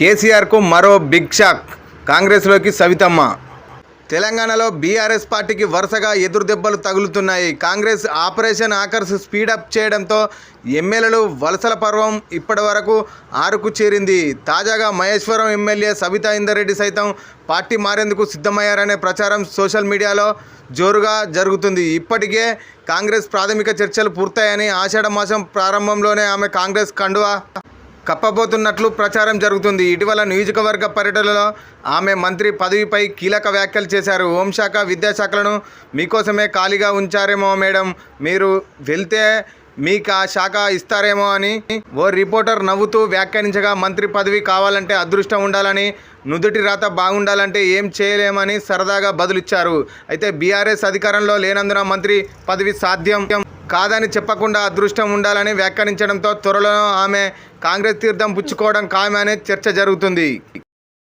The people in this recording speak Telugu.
కేసీఆర్కు మరో బిగ్ షాక్. కాంగ్రెస్లోకి సవితమ్మ. తెలంగాణలో బీఆర్ఎస్ పార్టీకి వరుసగా ఎదురుదెబ్బలు తగులుతున్నాయి. కాంగ్రెస్ ఆపరేషన్ ఆకర్స్ స్పీడప్ చేయడంతో ఎమ్మెల్యేలు వలసల పర్వం ఇప్పటి వరకు ఆరుకు చేరింది. తాజాగా మహేశ్వరం ఎమ్మెల్యే సబితా ఇందరెడ్డి సైతం పార్టీ మారేందుకు సిద్ధమయ్యారనే ప్రచారం సోషల్ మీడియాలో జోరుగా జరుగుతుంది. ఇప్పటికే కాంగ్రెస్ ప్రాథమిక చర్చలు పూర్తాయని ఆషాఢ మాసం ప్రారంభంలోనే ఆమె కాంగ్రెస్ కండువా కప్పబోతున్నట్లు ప్రచారం జరుగుతుంది. ఇటీవల నియోజకవర్గ పర్యటనలో ఆమె మంత్రి పదవిపై కీలక వ్యాఖ్యలు చేశారు. హోంశాఖ విద్యాశాఖలను మీకోసమే ఖాళీగా ఉంచారేమో మేడం. మీరు వెళ్తే మీకు ఆ శాఖ ఇస్తారేమో అని ఓ రిపోర్టర్ నవ్వుతూ వ్యాఖ్యానించగా మంత్రి పదవి కావాలంటే అదృష్టం ఉండాలని నుదుటి రాత బాగుండాలంటే ఏం చేయలేమని సరదాగా బదులిచ్చారు. అయితే బీఆర్ఎస్ అధికారంలో లేనందున మంత్రి పదవి సాధ్యం కాదని చెప్పకుండా అదృష్టం ఉండాలని వ్యాఖ్యానించడంతో త్వరలో ఆమె కాంగ్రెస్ తీర్థం పుచ్చుకోవడం ఖాయమనే చర్చ జరుగుతుంది.